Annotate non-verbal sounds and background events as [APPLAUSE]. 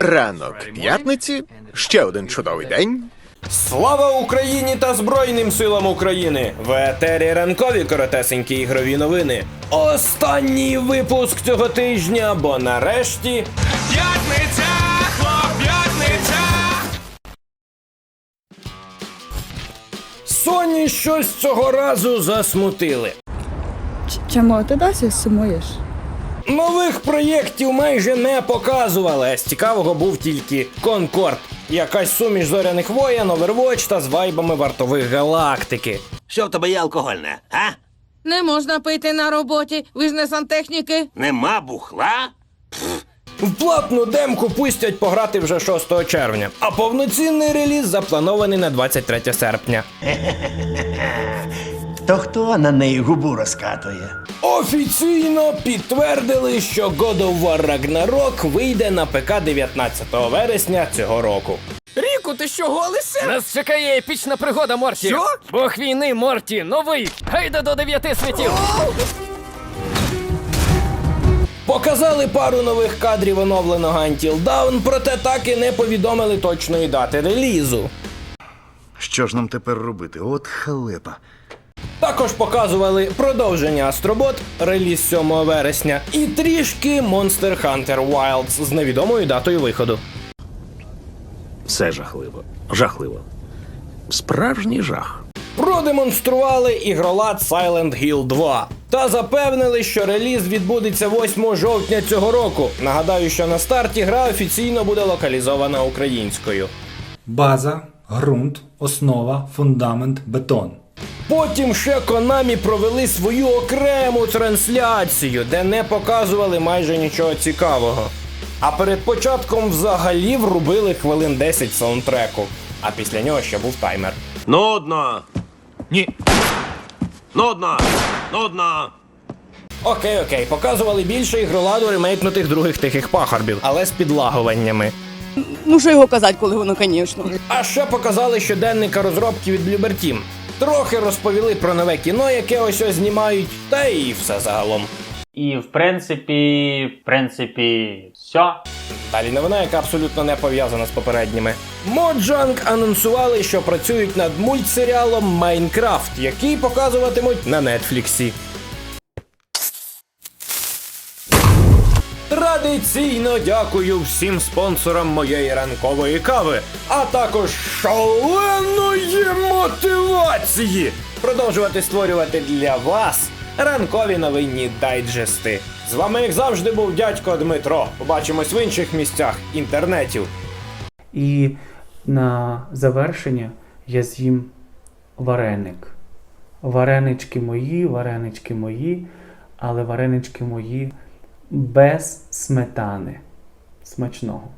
Ранок п'ятниці, ще один чудовий день. Слава Україні та Збройним силам України! В етері ранкові коротесенькі ігрові новини. Останній випуск цього тижня, бо нарешті П'ятниця, хлоп, п'ятниця. Sony щось цього разу засмутили. Чому ти досі сумуєш? Нових проєктів майже не показували, з цікавого був тільки Конкорд. Якась суміш зоряних воєн, Overwatch та з вайбами вартових галактики. Що в тебе є алкогольне, а? Не можна пити на роботі, ви ж не сантехніки. Нема бухла? В платну демку пустять пограти вже 6 червня, а повноцінний реліз запланований на 23 серпня. [LAUGHS] То хто на неї губу розкатує? Офіційно підтвердили, що God of War Ragnarok вийде на ПК 19 вересня цього року. Ріку, ти що голишся? Нас чекає епічна пригода, Морті. Що? Бог війни, Морті, новий. Гайда до дев'яти світів. Показали пару нових кадрів оновленого Until Dawn, проте так і не повідомили точної дати релізу. Що ж нам тепер робити? От халепа. Також показували продовження Астробот, реліз 7 вересня, і трішки Monster Hunter Wilds з невідомою датою виходу. Все жахливо. Жахливо. Справжній жах. Продемонстрували ігролад Silent Hill 2 та запевнили, що реліз відбудеться 8 жовтня цього року. Нагадаю, що на старті гра офіційно буде локалізована українською. База, ґрунт, основа, фундамент, бетон. Потім ще Konami провели свою окрему трансляцію, де не показували майже нічого цікавого. А перед початком взагалі врубили хвилин 10 саундтреку. А після нього ще був таймер. Нудно. Ні. Нудно. Нудно. Окей, окей, показували більше ігроладу ремейкнутих других тихих пахарбів, але з підлагуваннями. Ну що його казати, коли воно, звісно. А ще показали щоденника розробки від Team. Трохи розповіли про нове кіно, яке ось ось знімають, та і все загалом. І в принципі, в принципі, все. Далі новина, яка абсолютно не пов'язана з попередніми. Mojang анонсували, що працюють над мультсеріалом Майнкрафт, який показуватимуть на Нетфліксі. Традиційно дякую всім спонсорам моєї ранкової кави, а також шаленої мотивації продовжувати створювати для вас ранкові новинні дайджести. З вами, як завжди, був дядько Дмитро. Побачимось в інших місцях інтернетів. І на завершення я з'їм вареник. Варенички мої, варенички мої, але варенички мої без сметани. Смачного.